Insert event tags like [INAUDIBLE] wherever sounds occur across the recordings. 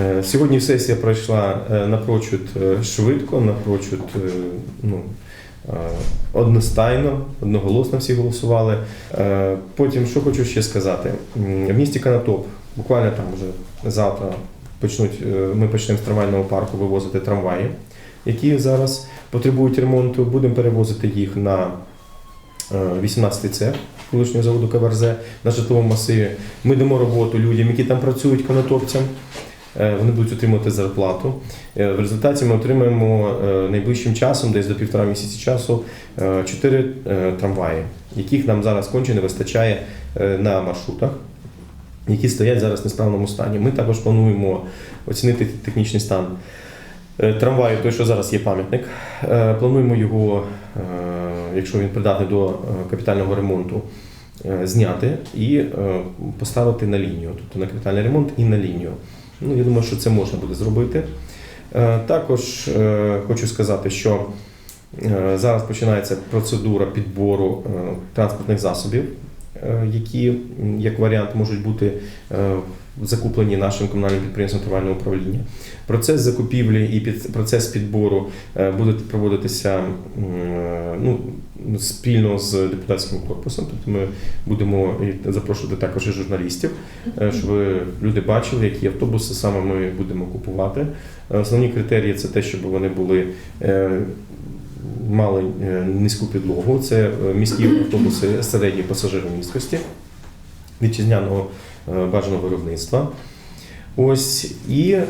Е, Сьогодні сесія пройшла е, напрочуд е, швидко, напрочуд ну, одностайно, одноголосно всі голосували. Потім, що хочу ще сказати, в місті Канатоп буквально там вже завтра почнуть, ми почнемо з трамвайного парку вивозити трамваї, які зараз потребують ремонту. Будемо перевозити їх на 18-й цех колишнього заводу КВРЗ на житловому масиві. Ми дамо роботу людям, які там працюють канатопцям. Е, Вони будуть отримувати зарплату. Е, В результаті ми отримаємо е, найближчим часом, десь до півтора місяці часу, чотири трамваї, яких нам зараз конче не вистачає на маршрутах, які стоять зараз в несправному стані. Ми також плануємо оцінити технічний стан трамваю, той, що зараз є пам'ятник. Плануємо його, якщо він придатний до капітального ремонту, зняти і поставити на лінію, тобто на капітальний ремонт і на лінію. Ну, я думаю, що це можна буде зробити. Е, Також е, хочу сказати, що е, зараз починається процедура підбору транспортних засобів, які як варіант можуть бути е, закуплені нашим комунальним підприємством тривального управління. Процес закупівлі і під, процес підбору е, буде проводитися е, ну, спільно з депутатським корпусом. Тобто ми будемо запрошувати також і журналістів, е, щоб люди бачили, які автобуси саме ми будемо купувати. Е, Основні критерії це те, щоб вони були. Мали е, низьку підлогу, це е, міські [CLEARS THROAT] автобуси середньої пасажиромісткості вітчизняного е, бажаного виробництва. Ось і е,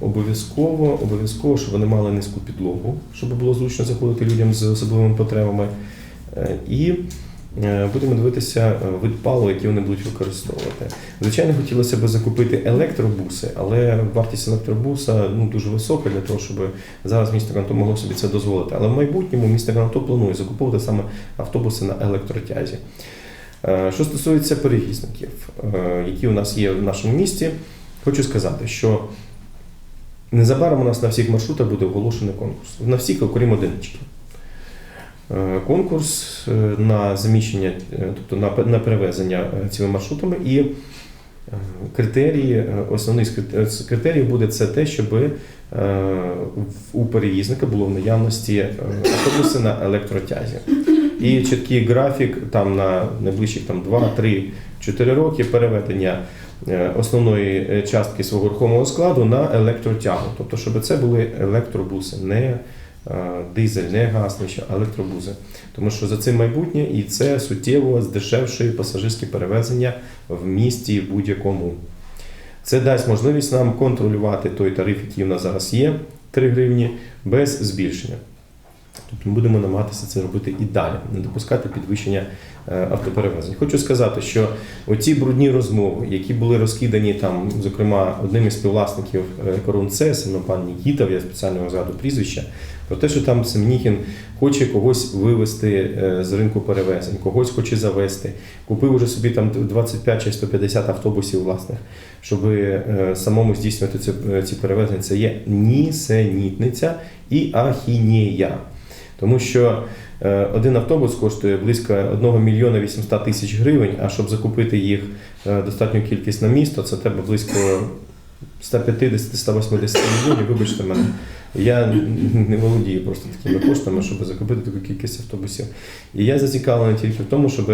обов'язково, обов'язково, щоб вони мали низьку підлогу, щоб було зручно заходити людям з особливими потребами. Е, і будемо дивитися е, вид палива, які вони будуть використовувати. Звичайно, хотілося б закупити електробуси, але вартість електробуса ну, дуже висока для того, щоб зараз місто Канто могло собі це дозволити. Але в майбутньому місто Канто планує закуповувати саме автобуси на електротязі. Е, Що стосується перевізників, е, які у нас є в нашому місті, хочу сказати, що незабаром у нас на всіх маршрутах буде оголошений конкурс. На всіх, окрім одинички. Е, Конкурс е, на заміщення, е, тобто на, перевезення цими маршрутами і критерії, основний з крит- з критеріїв буде це те, щоб у перевізника було в наявності автобуси на електротязі. І чіткий графік там на найближчих там 2, 3, 4 роки переведення основної частки свого рухомого складу на електротягу. Тобто, щоб це були електробуси, не е, дизель, не гаснича, а електробуси. Тому що за цим майбутнє і це суттєво здешевшує пасажирські перевезення в місті будь-якому. Це дасть можливість нам контролювати той тариф, який у нас зараз є, 3 гривні, без збільшення. Тобто ми будемо намагатися це робити і далі, не допускати підвищення е, автоперевезень. Хочу сказати, що оці брудні розмови, які були розкидані там, зокрема, одним із співвласників е, Корунце, саме пан Нікітов, я спеціально згадую прізвища, про те, що там Семеніхін хоче когось вивести е, з ринку перевезень, когось хоче завести. Купив уже собі там 25 чи 150 автобусів власних, щоб самому здійснювати ці, перевезення. Це є нісенітниця і ахінея. Тому що е, один автобус коштує близько 1 мільйона 800 тисяч гривень, а щоб закупити їх е, достатню кількість на місто, це треба близько 150-180 мільйонів. Вибачте мене. Я не володію просто такими коштами, щоб закупити таку кількість автобусів. І я зацікавлений тільки в тому, щоб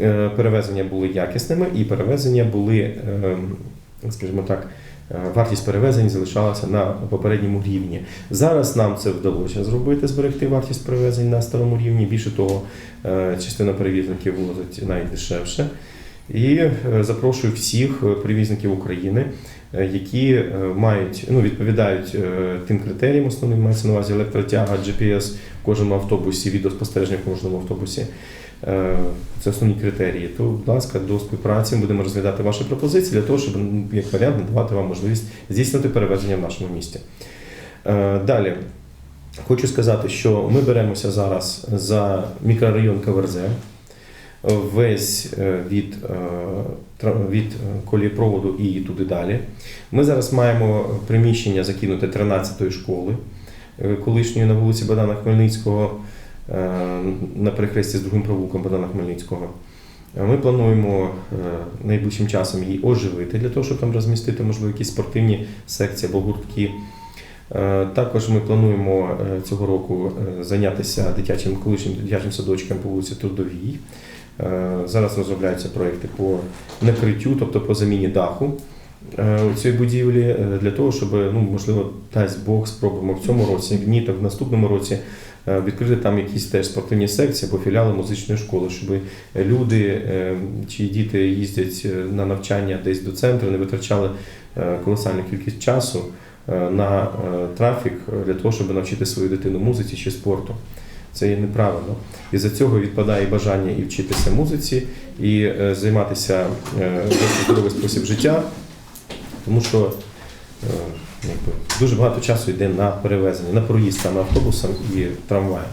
е, перевезення були якісними і перевезення були, е, скажімо так, вартість перевезень залишалася на попередньому рівні. Зараз нам це вдалося зробити, зберегти вартість перевезень на старому рівні. Більше того, е, частина перевізників возить навіть дешевше. І е, запрошую всіх е, перевізників України, е, які е, мають ну, відповідають е, тим критеріям, основним мається на увазі електротяга, GPS в кожному автобусі, відеоспостереження в кожному автобусі. Е, Це основні критерії. То, будь ласка, до співпраці ми будемо розглядати ваші пропозиції для того, щоб ну, як варіант надавати вам можливість здійснити перевезення в нашому місті. Е, Далі. Хочу сказати, що ми беремося зараз за мікрорайон Каверзе. Весь е, від, від колієпроводу і туди далі. Ми зараз маємо приміщення закинути 13-ї школи, колишньої на вулиці Богдана Хмельницького, на перехресті з другим провулком Богдана Хмельницького. Е, Ми плануємо е, найближчим часом її оживити для того, щоб там розмістити, можливо, якісь спортивні секції або гуртки. Е, Також ми плануємо е, цього року е, зайнятися дитячим колишнім дитячим садочком по вулиці Трудовій. Е, Зараз розробляються проекти по накриттю, тобто по заміні даху е, у цій будівлі, е, для того, щоб, ну, можливо, дасть Бог, спробуємо в цьому році, ні, так в наступному році е, відкрити там якісь теж спортивні секції або філіали музичної школи, щоб люди е, чи діти їздять е, на навчання десь до центру, не витрачали е, колосальну кількість часу е, на е, трафік е, для того, щоб навчити свою дитину музиці чи спорту. Це є неправильно. І за цього відпадає бажання і вчитися музиці, і е, займатися е, здоровий спосіб життя, тому що е, дуже багато часу йде на перевезення, на проїзд саме автобусом і трамваєм.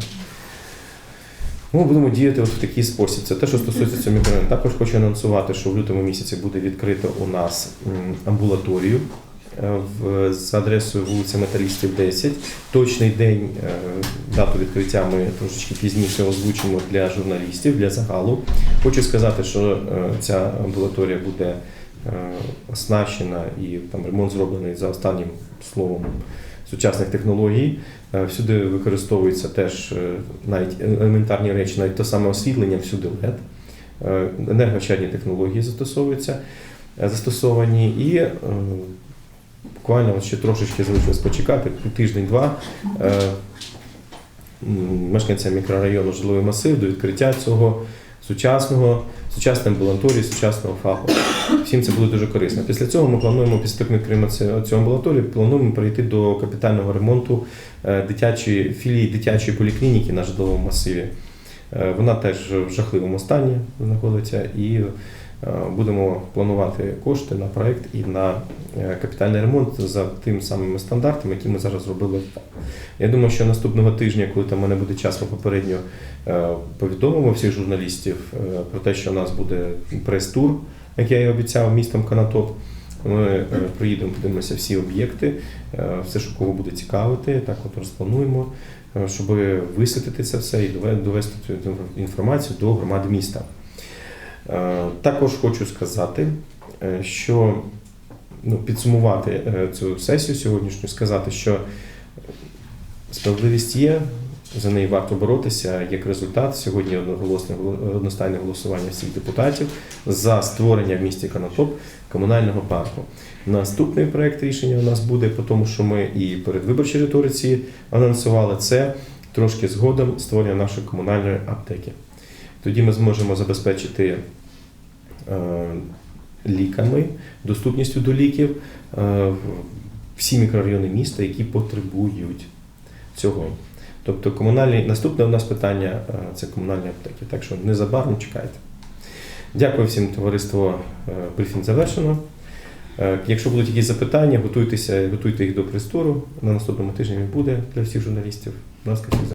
Ми будемо діяти от в такий спосіб. Це те, що стосується цього мікрорайону. Також хочу анонсувати, що в лютому місяці буде відкрито у нас амбулаторію е, з адресою вулиця Металістів 10. Точний день, е, дату відкриття ми трошечки пізніше озвучимо для журналістів, для загалу. Хочу сказати, що е, ця амбулаторія буде е, оснащена і там ремонт зроблений за останнім словом сучасних технологій. Е, Всюди використовуються теж е, навіть елементарні речі, навіть те саме освітлення, всюди LED. Е, Енергоощадні технології застосовуються, е, застосовані і е, буквально ще трошечки залишилось почекати, тиждень-два. е, Мешканцям мікрорайону жилий масив до відкриття цього сучасного, сучасної амбулаторії, сучасного фаху. Всім це буде дуже корисно. Після цього ми плануємо, після того, як ми цю амбулаторію, плануємо перейти до капітального ремонту е, дитячої філії дитячої поліклініки на житловому масиві. Е, Вона теж в жахливому стані знаходиться і будемо планувати кошти на проект і на е, капітальний ремонт за тим самими стандартами, які ми зараз зробили. Я думаю, що наступного тижня, коли там мене буде час, ми попередньо е, повідомимо всіх журналістів е, про те, що у нас буде прес-тур, як я і обіцяв, містом Канатоп. Ми е, приїдемо, подивимося всі об'єкти, е, все, що кого буде цікавити, так от розплануємо, е, щоб висвітлити це все і дове- довести цю інформацію до громади міста. Е, Також хочу сказати, е, що ну, підсумувати е, цю сесію сьогоднішню, сказати, що справедливість є, за неї варто боротися. Як результат, сьогодні одноголосне одностайне голосування всіх депутатів за створення в місті Конотоп комунального парку. Наступний проект рішення у нас буде, тому що ми і передвиборчій риториці анонсували це трошки згодом створення нашої комунальної аптеки. Тоді ми зможемо забезпечити е, ліками, доступністю до ліків е, всі мікрорайони міста, які потребують цього. Тобто комунальні наступне у нас питання е, це комунальні аптеки. Так що незабаром чекайте. Дякую всім, товариство. Брифінг завершено. Якщо будуть якісь запитання, готуйтеся, готуйте їх до прес-туру. На наступному тижні він буде для всіх журналістів. Ласка,